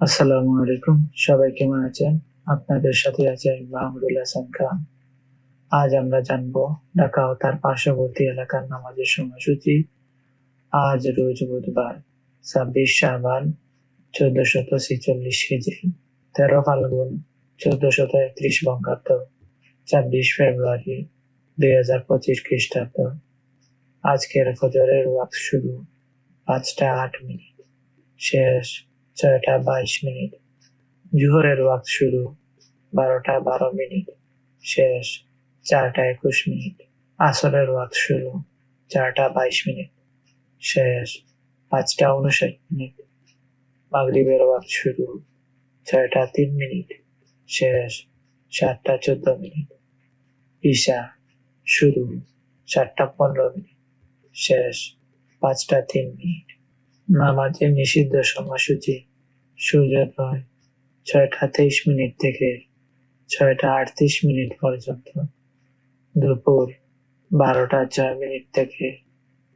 আসসালামু আলাইকুম। সবাই কেমন আছেন? আপনাদের সাথে আছে মাহমুদুল হাসান খান। আজ আমরা জানব ঢাকা ও তার পার্শ্ববর্তী এলাকার নামাজের সময়সূচি। আজ রোজ বুধবার, ছাব্বিশ শাহবান চোদ্দশত ছেচল্লিশ হিজরি, তেরো ফাল্গুন, চোদ্দশত একত্রিশ বঙ্গাব্দ, ছাব্বিশ ফেব্রুয়ারি দুই হাজার পঁচিশ খ্রিস্টাব্দ। আজকের ফজরের ওয়াক্ত শুরু পাঁচটা আট মিনিট। শেষ ছয়টা বাইশ মিনিট। জোহরের ওয়াক্ত শুরু, বারোটা বারো মিনিট। শেষ, চারটা একুশ মিনিট। আসরের ওয়াক্ত শুরু, চারটা বাইশ মিনিট। শেষ, পাঁচটা উনষাট মিনিট। মাগরিবের ওয়াক্ত শুরু, ছয়টা তিন মিনিট। শেষ, সাতটা চোদ্দ মিনিট। ঈশা শুরু, সাতটা পনেরো মিনিট। শেষ, পাঁচটা তিন মিনিট। নামাজের নিষিদ্ধ সময়সূচি সূর্যোদয় ছয়টা তেইশ মিনিট থেকে ছয়টা আটত্রিশ মিনিট পর্যন্ত। দুপুর বারোটা ছয় মিনিট থেকে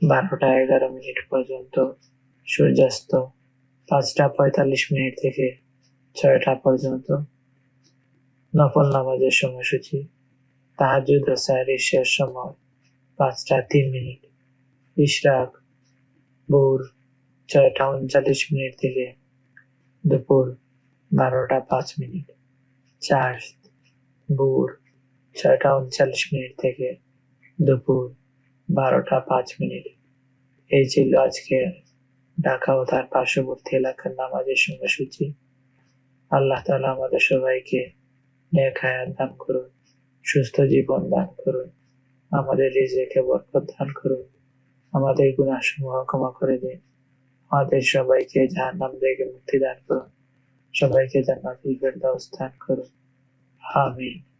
বারোটা এগারো মিনিট পর্যন্ত সূর্যাস্ত। পাঁচটা পঁয়তাল্লিশ মিনিট থেকে ছয়টা পর্যন্ত নফল নামাজের সময়সূচি। তাহাজুদ ও সাহরির শেষ সময় পাঁচটা তিন মিনিট। ইশরাক ভোর ছয়টা উনচল্লিশ মিনিট থেকে দুপুর বারোটা পাঁচ মিনিট। চার ভোর ছয়টা উনচল্লিশ মিনিট থেকে দুপুর বারোটা পাঁচ মিনিট। এই ছিল আজকে ঢাকা ও তার পার্শ্ববর্তী এলাকার নামাজের সময়সূচি। আল্লাহ তাআলা আমাদের সবাইকে হায়াত দান করুন, সুস্থ জীবন দান করুন, আমাদের রিজিকে বরকত দান করুন, আমাদের গুণাসমূহ ক্ষমা করে দিন। আমাদের সবাইকে জাহান্নাম থেকে মুক্তি দান করুন। সবাইকে জান্নাতুল ফেরদাউস দান করুন। আমিন।